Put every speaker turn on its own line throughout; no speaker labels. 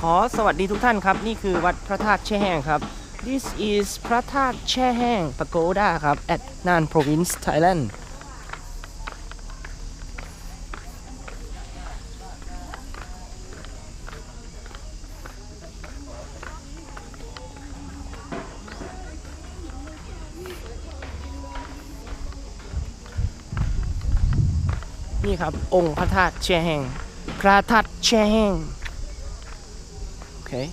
ขอสวัสดีทุกท่านครับ นี่คือวัดพระธาตุแช่แห้งครับ This is พระธาตุแช่แห้ง Pagoda ครับ at Nan Province Thailand นี่ครับ องค์พระธาตุแช่แห้งพระธาตุแช่แห้ง Okay.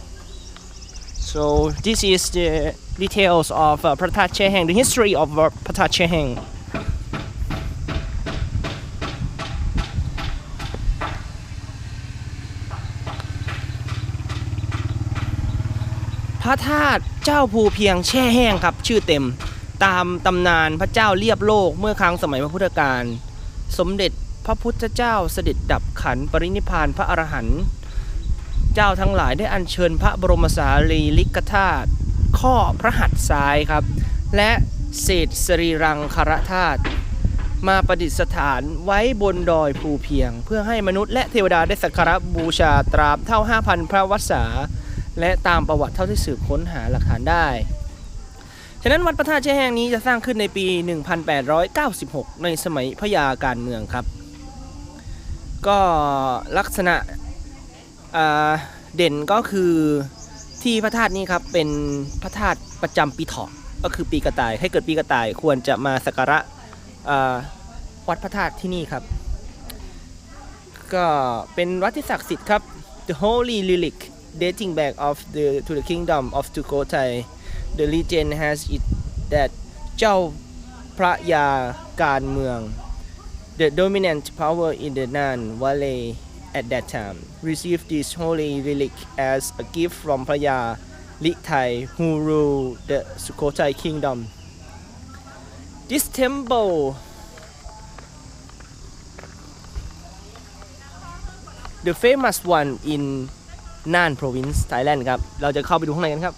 So this is the details of uh, Pratat Cheheng, the history of uh, Pratat Cheheng. พระธาตุเจ้าภูเพียงแช่แห้งครับ ชื่อเต็มตามตำนานพระเจ้าเรียบโลกเมื่อครั้งสมัยพระพุทธกาลสมเด็จพระพุทธเจ้าเสด็จดับขันปรินิพพานพระอรหันต์ เจ้าทั้งหลายได้อัญเชิญพระบรมสารีริกธาตุข้อพระหัตถ์ซ้ายครับ และเศษสรีรังคารธาตุมาประดิษฐานไว้บนดอยภูเพียง เพื่อให้มนุษย์และเทวดาได้สักการะบูชาตราบเท่า 5,000 พระวัษาและตามประวัติเท่าที่สืบค้นหาหลักฐานได้ ฉะนั้นวัดพระธาตุแช่แห้งนี้จะสร้างขึ้นในปี 1896 ในสมัยพญาการเมืองครับ ก็ลักษณะ เด่นก็คือที่พระธาตุนี้ครับเป็นพระธาตุประจำปีเถาะก็คือปีกระต่ายให้เกิดปีกระต่ายควรจะมาสักการะวัดพระธาตุที่นี่ครับ ก็เป็นวัดที่ศักดิ์สิทธิ์ครับ The Holy Relic dating back of the to the kingdom of Sukhothai the legend has it that เจ้าพระยาการเมือง the dominant power in the Nan Valley at that time received this holy relic as a gift from Praya Litai who ruled the Sukhothai kingdom. This temple the famous one in Nan province Thailand ครับ เราจะเข้าไปดูข้างในกันครับ